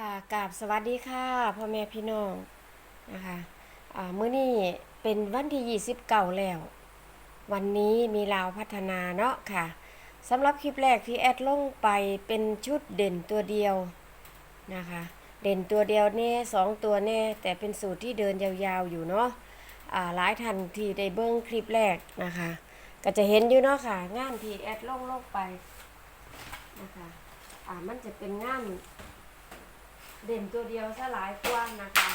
ค่ะกราบสวัสดีค่ะพ่อแม่พี่น้องนะคะอ่ามื้อนี้เป็นวันที่29แล้ว วันนี้มีลาวพัฒนาเนาะค่ะสำหรับคลิปแรกที่แอดลงไปเป็นชุดเด่นตัวเดียวนะคะ เด่นตัวเดียวแน่สองตัวแน่แต่เป็นสูตรที่เดินยาวๆอยู่เนาะหลายท่านที่ได้เบิ้งคลิปแรกนะคะ ก็จะเห็นอยู่เนาะค่ะงานที่แอดลงลงไปนะคะมันจะเป็นงาน เด่นตัวเดียวซะหลายกว่านะคะ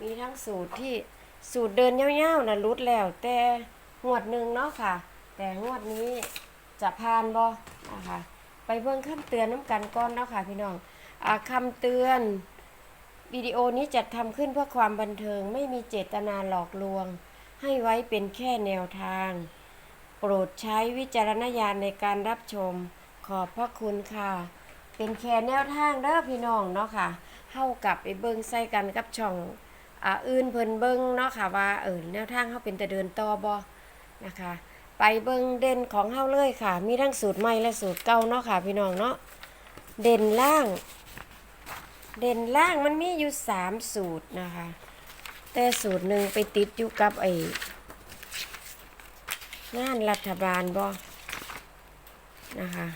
มีทั้งสูตรที่สูตรเดินยาวๆนะรุดแล้ว แต่งวดหนึ่งเนาะค่ะ แต่งวดนี้จะผ่านบ่นะคะไปเบิ่งคำเตือนน้ำกันก่อนเนาะค่ะ พี่น้องอาคำเตือนวิดีโอนี้จัดทำขึ้นเพื่อความบันเทิงไม่มีเจตนาหลอกลวง ให้ไว้เป็นแค่แนวทาง โปรดใช้วิจารณญาณในการรับชม ขอบพระคุณค่ะ เป็นแค่แนวทางเด้อพี่น้องเนาะค่ะ เฮากับไปเบิ่งใส่กันกับช่องอ่าอื่นเพิ่นเบิ่งเนาะค่ะว่าเออแนวทางเฮาเป็นแต่เดินต่อบ่นะคะ ไปเบิ่งเด่นของเฮาเลยค่ะ มีทั้งสูตรใหม่และสูตรเก่าเนาะค่ะพี่น้องเนาะเด่นล่าง เด่นล่างมันมีอยู่สามสูตรนะคะ แต่สูตรหนึ่งไปติดอยู่กับไอ้งานรัฐบาลบ่นะคะ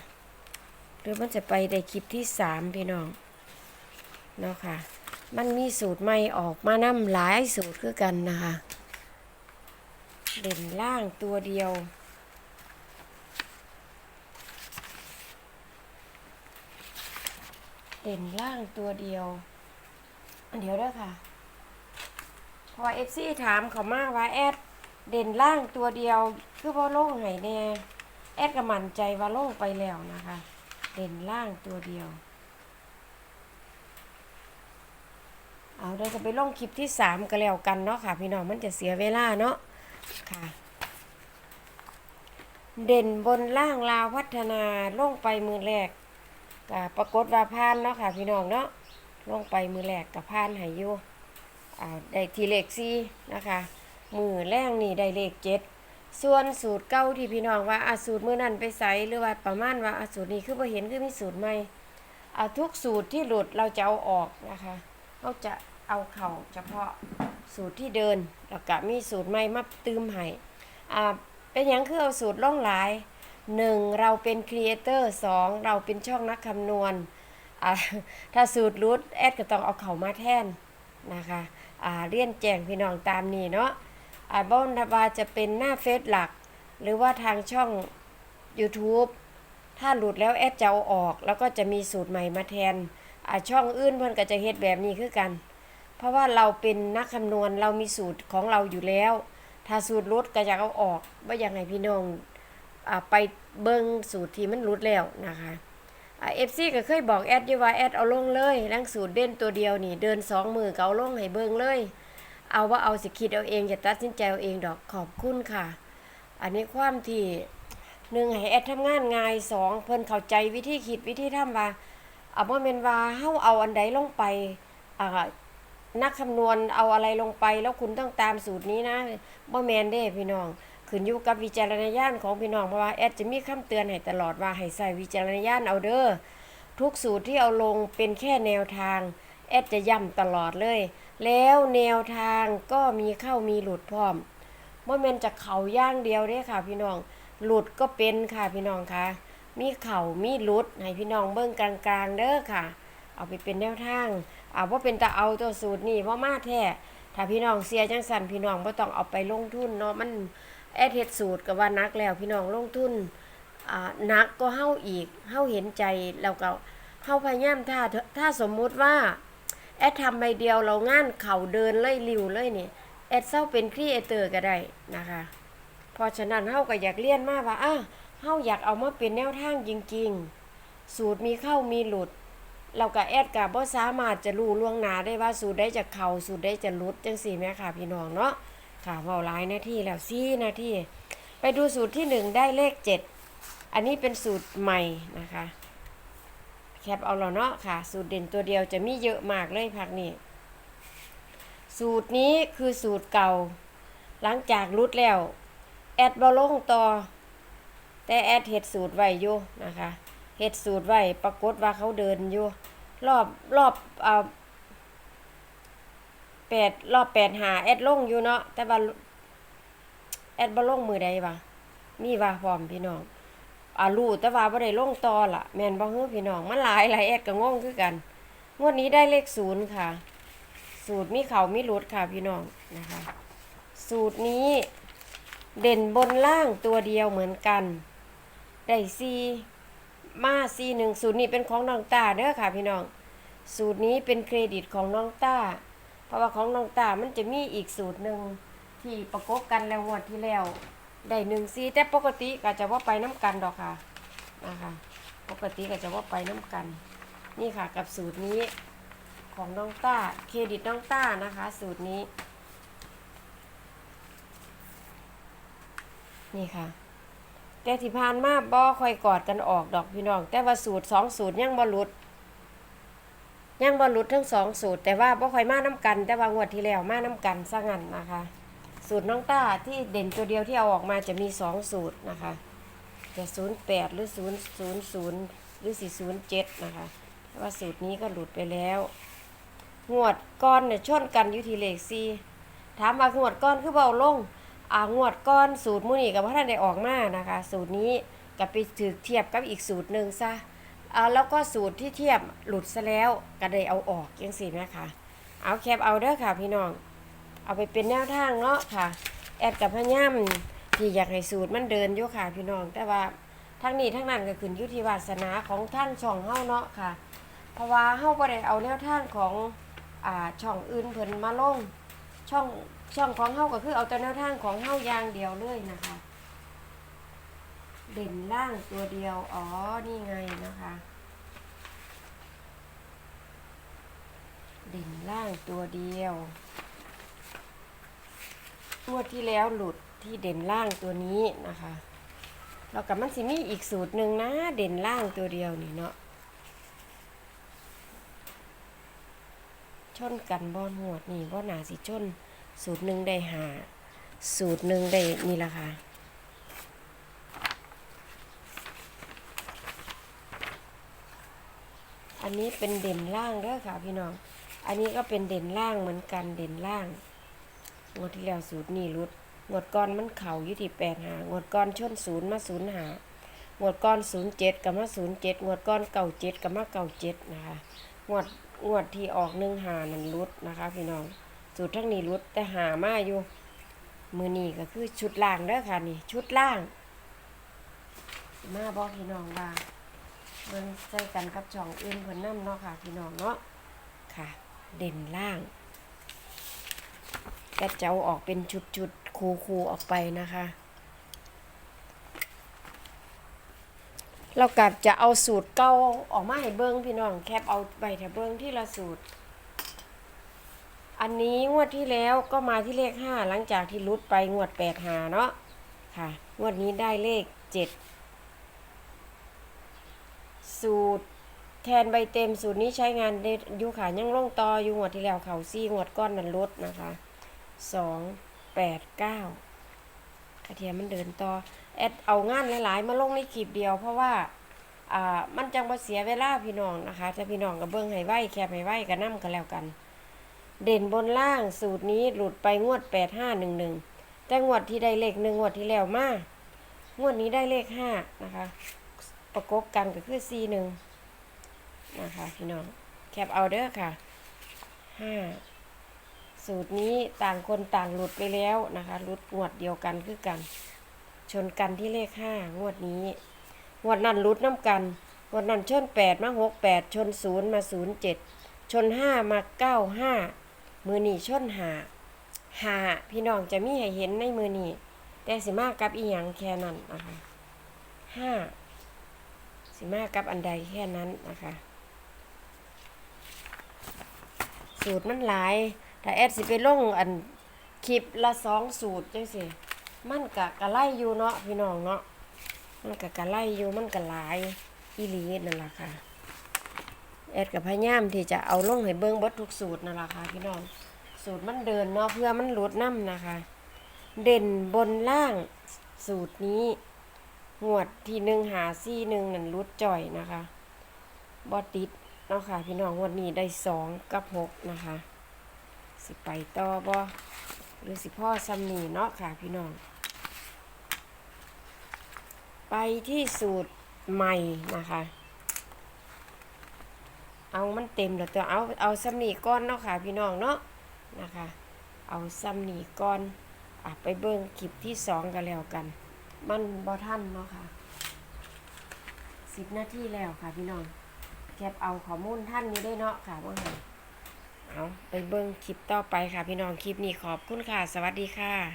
หรือมันจะไปในคลิปที่สามพี่น้อง เนาะค่ะ มันมีสูตรใหม่ออกมานำหลายสูตรคือกันนะคะ เด่นล่างตัวเดียว เด่นล่างตัวเดียว เดี๋ยวเด้อค่ะ พอเอฟซีถามเขามาว่าแอดเด่นล่างตัวเดียว คือว่าลงไหนแน่แอดก็มั่นใจว่าโลงไปแล้วนะคะ เด่นล่างตัวเดียว เอาเดี๋ยวจะไปลงคลิปที่สามก็แล้วกันเนาะค่ะ พี่น้องมันจะเสียเวลาเนาะค่ะ เด่นบนล่างลาวพัฒนาลงไปมือแรกก็ปรากฏว่าพานเนาะค่ะ พี่น้องเนาะลงไปมือแรกกับพานหายอยู่ได้ทีเลขสี่นะคะ มือแรกนี่ได้เลขเจ็ดส่วนสูตรเก่าที่พี่น้องว่าอาสูตรมือนั้นไปใส่หรือว่าประมาณว่าอาสูตรนี้คือบ่เห็นคือมีสูตรใหม่อาทุกสูตรที่หลุดเราจะเอาออกนะคะเราจะ เอาเข่าเฉพาะสูตรที่เดินแล้วก็มีสูตรใหม่มาตืมให้อ่าเป็นหยังคือเอาสูตรล่องหลายหนึ่งเราเป็นครีเอเตอร์สองเราเป็นช่องนักคำนวณถ้าสูตรรุดแอดก็ต้องเอาเข่ามาแทนนะคะเรียนแจ้งพี่น้องตามนี้เนาะอาบอนบาจะเป็นหน้าเฟซหลัก หรือว่าทางช่อง YouTube ถ้าหลุดแล้วแอดจะเอาออก แล้วก็จะมีสูตรใหม่มาแทนช่องอื่นเพิ่นก็จะเฮ็ดแบบนี้คือกัน เพราะว่าเราเป็นนักคำนวณเรามีสูตรของเราอยู่แล้ว ถ้าสูตรลดก็จะเอาออกว่าอย่างไรพี่น้องอไปเบิ่งสูตรที่มันลดแล้วนะคะเอฟซีก็เคยบอกแอดอยู่ว่าแอดเอาลงเลยลังสูตรเด่นตัวเดียวนี่ เดินสองมือเอาลงให้เบิ่งเลย เอาว่าเอาสิคิดเอาเองอย่าตัดสินใจเอาเองดอกขอบคุณค่ะ อันนี้ความที่หนึ่งให้แอดทำงานง่ายสองเพิ่นเข้าใจวิธีคิดวิธีทำว่าเอาบ่แม่นว่าเฮาเอาอันใดลงไปอ่า นักคำนวณเอาอะไรลงไป แล้วคุณต้องตามสูตรนี้นะบ่แมนเด้พี่น้องขึ้นอยู่กับวิจารณญาณของพี่น้องเพราะว่าแอดจะมีคำเตือนให้ตลอดว่าให้ใส่วิจารณญาณเอาเด้อทุกสูตรที่เอาลงเป็นแค่แนวทางแอดจะย้ำตลอดเลย แล้วแนวทางก็มีเข้ามีหลุดพร้อมบ่แมนจะเข่าย่างเดียวเด้ค่ะ พี่น้องหลุดก็เป็นค่ะพี่น้องค่ะ มีเข่ามีหลุดให้พี่น้องเบิ่งกลางๆเด้อค่ะ เอาไปเป็นแนวทาง เอาว่าเป็นตาเอาตัวสูตรนี่ว่ามาแท้ถ้าพี่น้องเสียจังสันพี่น้องบ่ต้องเอาไปลงทุนเนาะมันแอดเฮ็ดสูตรก็ว่านักแล้วพี่น้องลงทุนอ่านักก็เฮาอีกเฮาเห็นใจแล้วก็เฮาพยายามถ้าถ้าสมมุติว่าแอดทำใบเดียวเรางานเข่าเดินเลยริวเลยนี่แอดเศร้าเป็นครีเอเตอร์ก็ได้นะคะ เพราะฉะนั้นเฮาก็อยากเรียนมากว่าอะเฮาอยากเอามาเป็นแนวทางจริงๆ สูตรมีเข้ามีหลุด เรากับแอดกับบ่สามารถจะรู้ล่วงหน้าได้ว่าสูตรได้จะเข้าสูตรได้จะลุดจังสี่แม่ค่ะพี่น้องเนาะค่ะเว้าหลายนาทีแล้วสี่นาทีไปดูสูตรที่หนึ่งได้เลขเจ็ดอันนี้เป็นสูตรใหม่นะคะแคปเอาแล้วเนาะค่ะ สูตรเด่นตัวเดียวจะมีเยอะมากเลยพักนี้สูตรนี้คือสูตรเก่า หลังจากรุดแล้ว แอดบอลงต่อ แต่แอดเฮ็ดสูตรไว้อยู่นะคะ เฮ็ดสูตรไว้ปรากฏว่าเขาเดินอยู่ รอบรอบเอ่อแปดรอบแปดหาแอดลงอยู่เนาะแต่ว่าแอดบ่ลงมือใดวะมีว่าพร้อมพี่น้องอ่ารู้แต่ว่าบ่ได้ลงต่อล่ะแม่นบ่ฮือพี่น้องมันหลายหลายแอดก็งงคือกันงวดนี้ได้เลขศูนย์ค่ะ สูตรมีเขามีหลุดค่ะพี่น้องนะคะ สูตรนี้เด่นบนล่างตัวเดียวเหมือนกัน ได้ซี มาซีหนึ่งสูตรนี้เป็นของน้องตาเด้อค่ะพี่น้อง สูตรนี้เป็นเครดิตของน้องตาเพราะว่าของน้องตามันจะมีอีกสูตรหนึ่งที่ประกบกันแล้วงวดที่แล้วได้หนึ่งซีแต่ปกติก็จะว่าไปน้ำกันดอกค่ะนะคะ ปกติก็จะว่าไปน้ำกัน นี่ค่ะกับสูตรนี้ของน้องต้าเครดิตน้องต้านะคะ สูตรนี้ นี่ค่ะ แต่ที่ผ่านมาบ่ค่อยกอดกันออกดอกพี่น้อง แต่ว่าสูตรสองสูตรยังบ่หลุด ยังบ่หลุดทั้งสองสูตร แต่ว่าบ่ค่อยมาน้กัน แต่ว่างวดที่แล้วมาน้กันซะงั้นนะคะ สูตรน้องต้าที่เด่นตัวเดียวที่เอาออกมาจะมีสองสูตรนะคะจะศูนย์แปดหรือศูนย์ศูนย์ศูนย์หรือสี่ศูนย์เจ็ดนะคะแต่ว่าสูตรนี้ก็หลุดไปแล้ว งวดก้อนเนี่ยชนกันอยู่ที่เลขสี่ถามว่างวดก้อนคือเบาลง อ่างวดก้อนสูตรมูนี่กับพระท่านได้ออกมานะคะ สูตรนี้กับไปถือเทียบกับอีกสูตรหนึ่งซะอ่าแล้วก็สูตรที่เทียบหลุดซะแล้วก็ได้เอาออกยังสี่นะคะเอาแคปเอาเด้อค่ะพี่น้อง เอาไปเป็นแนวทางเนาะค่ะ แอดกับพะย่ำที่อยากให้สูตรมันเดินอยู่ค่ะพี่น้อง แต่ว่าทั้งนี้ทั้งนั้นก็ขึ้นอยู่ที่วาสนาของท่านช่องเฮาเนาะค่ะ เพราะว่าเฮาบ่ได้เอาแนวทางของอ่าช่องอื่นเพิ่นมาลงช่อง ช่องของเฮาก็คือเอาแต่แนวทางของเฮาอย่างเดียวเลยนะคะ เด่นล่างตัวเดียว อ๋อ นี่ไงนะคะ เด่นล่างตัวเดียวงวดที่แล้วหลุดที่เด่นล่างตัวนี้นะคะแล้วกับมันสิมีอีกสูตรหนึ่งนะ เด่นล่างตัวเดียวนี่เนาะชนกันบอนหวดนี่บ่หนาสิชน สูตรหนึ่งได้หาสูตรหนึ่งได้นี่ละค่ะอันนี้เป็นเด่นล่างเด้อค่ะพี่น้อง อันนี้ก็เป็นเด่นล่างเหมือนกันเด่นล่าง งวดที่แล้วสูตรนี่รุด งวดก้อนมันเข่ายู่ที่แปดหางวดก้อนชนศูนย์มาศูนย์หางวดก้อนศูนย์เจ็ดกับมาศูนย์เจ็ดงวดก้อนเก่าเจ็ดกับมาเก่าเจ็ดนะคะ งวดงวดที่ออกหนึ่งหานั่นรุดนะคะ พี่น้อง สูตรทั้งนี้รุดแต่หามาอยู่ มือนี้ก็คือชุดล่างเด้อค่ะนี่ ชุดล่าง มาบอกพี่น้องว่ามันใส่กันกับช่องอื่นเพิ่นนํเนาะค่ะพี่น้องเนาะค่ะ เด่นล่างกระเจ้าออกเป็นชุดๆคูๆออกไปนะคะ เรากับจะเอาสูตรเก่าออกมาให้เบิ้งพี่น้องแคปเอาไปแต่เบิ้งที่ละสูตร อันนี้งวดที่แล้วก็มาที่เลขห้าหลังจากที่ลุดไปงวดแปดหาเนาะค่ะ งวดนี้ได้เลขเจ็ดสูตรแทนใบเต็มสูตรนี้ใช้งานได้อยู่ค่ะยังลงต่ออยู่งวดที่แล้วเขาซี่งวดก้อนนั้นลดนะคะสองแปดเก้ากระเทียมมันเดินต่อแอดเอางานหลาย ๆ มาลงในคลิปเดียวเพราะว่าอ่ามันจังบ่เสียเวลาพี่น้องนะคะถ้าพี่น้องกับเบิ้งให้ไว้แคบให้ไว้ก็นํกันแล้วกัน เด่นบนล่างสูตรนี้หลุดไปงวดแปดห้าหนึ่งหนึ่งแต่งวดที่ได้เลขหนึ่งงวดที่แล้วมางวดนี้ได้เลขห้านะคะ ประกบกันก็คือสี่หนึ่งนะคะพี่น้อง แคปเอาเด้อค่ะห้าสูตรนี้ต่างคนต่างหลุดไปแล้วนะคะ หลุดงวดเดียวกันคือกัน ชนกันที่เลขห้างวดนี้งวดนั้นหลุดน้ำกันงวดนั้นชนแปดมาหกแปดชนศูนย์มาศูนย์เจ็ดชนห้ามาเก้าห้า มือนีชนหาหาพี่น้องจะมีให้เห็นในมือนีแต่สิมากกับอีหยังแค่นั้นนะคะห้าสิมากับอันใดแค่นั้นนะคะ สูตรมันหลาย ถ้าแอดสิไปลงอันคลิปละสองสูตรจังสิมันกะกะไล่อยู่เนาะพี่น้องเนาะมันกะกะไล่อยู่มันกะหลายอีหลีนั่นแหละค่ะ แอดกับพยายามที่จะเอาลงให้เบิ้งบดทุกสูตรนั่นแหละค่ะพี่น้อง สูตรมันเดินเนาะเพื่อมันหลุดน้ำนะคะ เด่นบนล่างสูตรนี้งวดที่หนึ่งหาซี่หนึ่งนั่นรุดจ่อยนะคะบอติดเนาะค่ะพี่น้องงวันนี้ได้สองกับหกนะคะ สิไปต่อบ่หรือสิพ่อซ้ำนี่เนาะค่ะพี่น้อง ไปที่สูตรใหม่นะคะ เอามันเต็มแล้วตัวเอาเอาซ้ำนี่ก้อนเนาะค่ะพี่น้องเนาะนะคะ เอาซ้ำนี่ก้อนอะไปเบิ่งคลิปที่สองกันแล้วกัน มันบ่ทันเนาะค่ะสิบนาทีแล้วค่ะพี่น้องแคปเอาข้อมูลท่านนี้ได้เนาะค่ะว่าไงเอาไปเบิ่งคลิปต่อไปค่ะพี่น้องคลิปนี้ขอบคุณค่ะ สวัสดีค่ะ